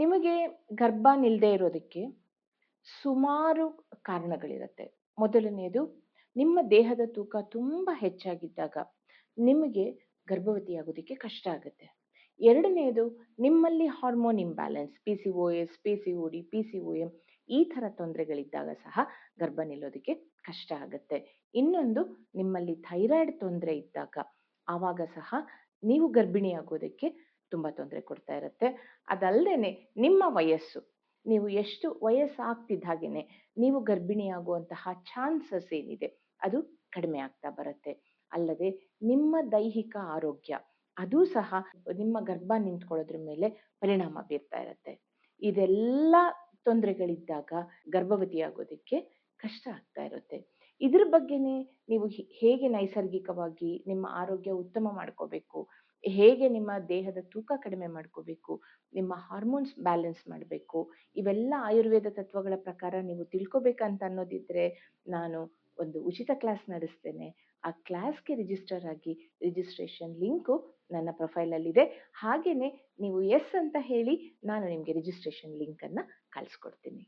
ನಿಮಗೆ ಗರ್ಭ ನಿಲ್ಲದೆ ಇರೋದಕ್ಕೆ ಸುಮಾರು ಕಾರಣಗಳಿರುತ್ತೆ. ಮೊದಲನೆಯದು, ನಿಮ್ಮ ದೇಹದ ತೂಕ ತುಂಬ ಹೆಚ್ಚಾಗಿದ್ದಾಗ ನಿಮಗೆ ಗರ್ಭವತಿಯಾಗೋದಕ್ಕೆ ಕಷ್ಟ ಆಗುತ್ತೆ. ಎರಡನೆಯದು, ನಿಮ್ಮಲ್ಲಿ hormone imbalance P C O S P C O D P C O M ಈ ಥರ ತೊಂದರೆಗಳಿದ್ದಾಗ ಸಹ ಗರ್ಭ ನಿಲ್ಲೋದಕ್ಕೆ ಕಷ್ಟ ಆಗುತ್ತೆ. ಇನ್ನೊಂದು, ನಿಮ್ಮಲ್ಲಿ ಥೈರಾಯ್ಡ್ ತೊಂದರೆ ಇದ್ದಾಗ ಆವಾಗ ಸಹ ನೀವು ಗರ್ಭಿಣಿಯಾಗೋದಕ್ಕೆ ತುಂಬ ತೊಂದರೆ ಕೊಡ್ತಾ ಇರುತ್ತೆ. ಅದಲ್ಲದೆ ನಿಮ್ಮ ವಯಸ್ಸು, ನೀವು ಎಷ್ಟು ವಯಸ್ಸಾಗ್ತಿದ್ದ ಹಾಗೇನೆ ನೀವು ಗರ್ಭಿಣಿಯಾಗುವಂತಹ ಚಾನ್ಸಸ್ ಏನಿದೆ ಅದು ಕಡಿಮೆ ಆಗ್ತಾ ಬರುತ್ತೆ. ಅಲ್ಲದೆ ನಿಮ್ಮ ದೈಹಿಕ ಆರೋಗ್ಯ, ಅದು ಸಹ ನಿಮ್ಮ ಗರ್ಭ ನಿಂತ್ಕೊಳ್ಳೋದ್ರ ಮೇಲೆ ಪರಿಣಾಮ ಬೀರ್ತಾ ಇರುತ್ತೆ. ಇದೆಲ್ಲ ತೊಂದರೆಗಳಿದ್ದಾಗ ಗರ್ಭವತಿಯಾಗೋದಕ್ಕೆ ಕಷ್ಟ ಆಗ್ತಾ ಇರುತ್ತೆ. ಇದ್ರ ಬಗ್ಗೆನೇ ನೀವು ಹೇಗೆ ನೈಸರ್ಗಿಕವಾಗಿ ನಿಮ್ಮ ಆರೋಗ್ಯ ಉತ್ತಮ ಮಾಡ್ಕೋಬೇಕು ಹೇಗೆ ನಿಮ್ಮ ದೇಹದ ತೂಕ ಕಡಿಮೆ ಮಾಡ್ಕೋಬೇಕು, ನಿಮ್ಮ ಹಾರ್ಮೋನ್ಸ್ ಬ್ಯಾಲೆನ್ಸ್ ಮಾಡಬೇಕು, ಇವೆಲ್ಲ ಆಯುರ್ವೇದ ತತ್ವಗಳ ಪ್ರಕಾರ ನೀವು ತಿಳ್ಕೊಬೇಕಂತ ಅನ್ನೋದಿದ್ರೆ ನಾನು ಒಂದು ಉಚಿತ ಕ್ಲಾಸ್ ನಡೆಸ್ತೇನೆ. ಆ ಕ್ಲಾಸ್ಗೆ ರಿಜಿಸ್ಟರ್ ಆಗಿ ರಿಜಿಸ್ಟ್ರೇಷನ್ ಲಿಂಕು ನನ್ನ ಪ್ರೊಫೈಲಲ್ಲಿದೆ ಹಾಗೆಯೇ ನೀವು ಎಸ್ ಅಂತ ಹೇಳಿ ನಾನು ನಿಮಗೆ ರಿಜಿಸ್ಟ್ರೇಷನ್ ಲಿಂಕನ್ನು ಕಳಿಸ್ಕೊಡ್ತೀನಿ.